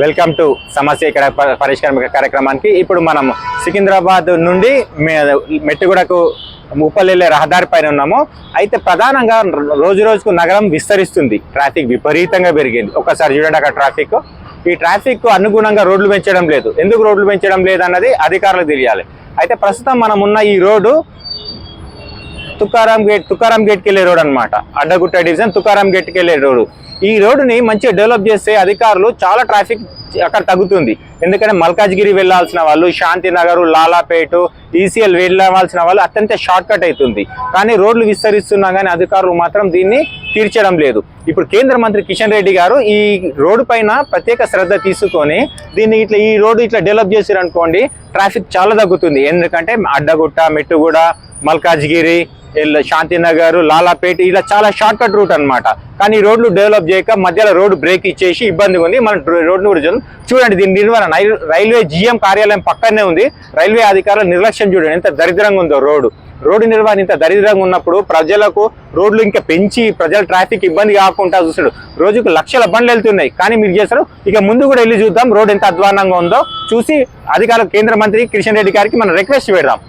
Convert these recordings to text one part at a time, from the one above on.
Welcome to సమస్య ఇక్కడ ప- పరిష్కారం కార్యక్రమానికి. ఇప్పుడు మనం సికింద్రాబాద్ నుండి మెట్టుగూడకు ముప్పలెల్లే రహదారి పైన ఉన్నాము. అయితే ప్రధానంగా రోజు రోజుకు నగరం విస్తరిస్తుంది. ట్రాఫిక్ విపరీతంగా పెరిగింది. ఒకసారి చూడండి అక్కడ ట్రాఫిక్. ఈ ట్రాఫిక్ అనుగుణంగా రోడ్లు పెంచడం లేదు. ఎందుకు రోడ్లు పెంచడం లేదు అన్నది అధికారులకు తెలియాలి. అయితే ప్రస్తుతం మనం ఉన్న ఈ రోడ్డు తుకారాం గేట్ తుకారాం గేట్కి వెళ్ళే రోడ్ అనమాట అడ్డగుట్ట డివిజన్ తుకారాం గేట్కి వెళ్ళే రోడ్డు ఈ రోడ్డుని మంచిగా డెవలప్ చేస్తే అధికారులు చాలా ట్రాఫిక్ అక్కడ తగ్గుతుంది. ఎందుకంటే మల్కాజ్గిరి వెళ్ళాల్సిన వాళ్ళు శాంతినగర్ లాలాపేట ఈసీఎల్ వెళ్ళవలసిన వాళ్ళు అత్యంత షార్ట్ కట్ అవుతుంది కానీ రోడ్లు విస్తరిస్తున్నా కానీ అధికారులు మాత్రం దీన్ని తీర్చడం లేదు. ఇప్పుడు కేంద్ర మంత్రి కిషన్ రెడ్డి గారు ఈ రోడ్డు పైన ప్రత్యేక శ్రద్ధ తీసుకొని దీన్ని ఇట్లా ఈ రోడ్డు ఇట్లా డెవలప్ చేసారు అనుకోండి ట్రాఫిక్ చాలా తగ్గుతుంది. ఎందుకంటే అడ్డగుట్ట మెట్టుగూడ మల్కాజ్గిరి శాంతినగర్ లాలాపేట ఇలా చాలా షార్ట్ కట్ రూట్ అన్నమాట. కానీ రోడ్లు డెవలప్ చేయక మధ్యలో రోడ్డు బ్రేక్ ఇచ్చేసి ఇబ్బందిగా ఉంది. మన రోడ్డు కూడా చూద్దాం. చూడండి దీని నిర్వహణ రైల్వే జిఎం కార్యాలయం పక్కనే ఉంది. రైల్వే అధికారుల నిర్లక్ష్యం చూడండి. ఎంత దరిద్రంగా ఉందో రోడ్డు. రోడ్డు నిర్వహణ ఇంత దరిద్రంగా ఉన్నప్పుడు ప్రజలకు రోడ్లు ఇంకా పెంచి ప్రజల ట్రాఫిక్ ఇబ్బంది కాకుండా చూసాడు రోజుకు లక్షల బండ్లు వెళ్తున్నాయి. కానీ మీరు చేస్తారు ఇక ముందు కూడా వెళ్ళి చూద్దాం. రోడ్ ఎంత అధ్వానంగా ఉందో చూసి అధికారులు కేంద్ర మంత్రి కిషన్ రెడ్డి గారికి మనం రిక్వెస్ట్ పెడదాం.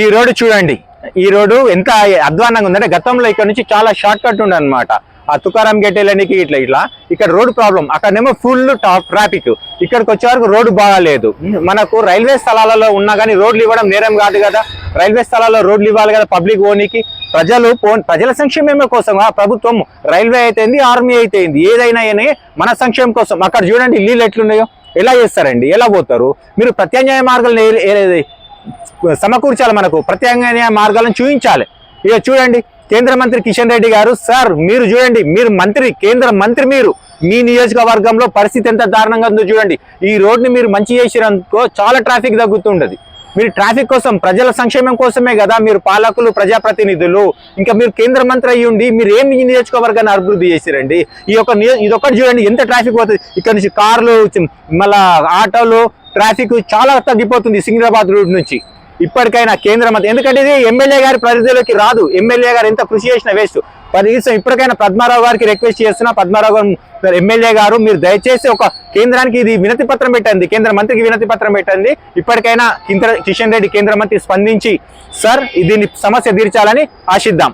ఈ రోడ్డు చూడండి. ఈ రోడ్డు ఎంత అధ్వానంగా ఉందంటే గతంలో ఇక్కడ నుంచి చాలా షార్ట్ కట్ ఉండే అనమాట ఆ తుకారాం గేట్ వెళ్ళడానికి ఇట్లా ఇట్లా. ఇక్కడ రోడ్డు ప్రాబ్లం. అక్కడనేమో ఫుల్ టాప్ ట్రాఫిక్. ఇక్కడికి వచ్చే వరకు రోడ్డు బాగాలేదు. మనకు రైల్వే స్థలాలలో ఉన్నా కానీ రోడ్లు ఇవ్వడం నేరం కాదు కదా. రైల్వే స్థలాల్లో రోడ్లు ఇవ్వాలి కదా పబ్లిక్ ఓనికి ప్రజలు పో ప్రజల సంక్షేమమే కోసం ఆ ప్రభుత్వం రైల్వే అయితేంది ఆర్మీ అయితేంది ఏదైనా అయినా మన సంక్షేమం కోసం. అక్కడ చూడండి నీళ్ళు ఎట్లున్నాయో. ఎలా చేస్తారండి? ఎలా పోతారు? మీరు ప్రత్యామ్నాయ మార్గాలు సమకూర్చాలి మనకు ప్రత్యామ్నాయ మార్గాలను చూపించాలి ఇక చూడండి కేంద్ర మంత్రి కిషన్ రెడ్డి గారు సార్ మీరు చూడండి మీరు మంత్రి కేంద్ర మంత్రి మీరు మీ నియోజకవర్గంలో పరిస్థితి ఎంత దారుణంగా ఉందో చూడండి. ఈ రోడ్ని మీరు మంచి చేసిరనుకో చాలా ట్రాఫిక్ తగ్గుతుండదు మీరు ట్రాఫిక్ కోసం ప్రజల సంక్షేమం కోసమే కదా మీరు పాలకులు ప్రజాప్రతినిధులు ఇంకా మీరు కేంద్ర మంత్రి అయ్యి ఉండి మీరు ఏం నియోజకవర్గాన్ని అభివృద్ధి చేసిరండి? ఈ యొక్క ఇదొక్కటి చూడండి ఎంత ట్రాఫిక్ పోతుంది. ఇక్కడ నుంచి కార్లు మళ్ళా ఆటోలు ట్రాఫిక్ చాలా తగ్గిపోతుంది సికింద్రాబాద్ రోడ్ నుంచి. ఇప్పటికైనా కేంద్ర మంత్రి ఎందుకంటే ఇది ఎమ్మెల్యే గారి పరిధిలోకి రాదు. ఎమ్మెల్యే గారు ఎంత కృషి చేసినా వేస్ట్. కనీసం ఇప్పటికైనా పద్మారావు గారికి రిక్వెస్ట్ చేస్తున్నా. పద్మారావు గారు ఎమ్మెల్యే గారు మీరు దయచేసి ఒక కేంద్రానికి ఇది వినతి పత్రం పెట్టండి. కేంద్ర మంత్రికి వినతి పత్రం పెట్టండి. ఇప్పటికైనా కింద కిషన్ రెడ్డి కేంద్ర మంత్రి స్పందించి సార్ దీన్ని సమస్య తీర్చాలని ఆశిద్దాం.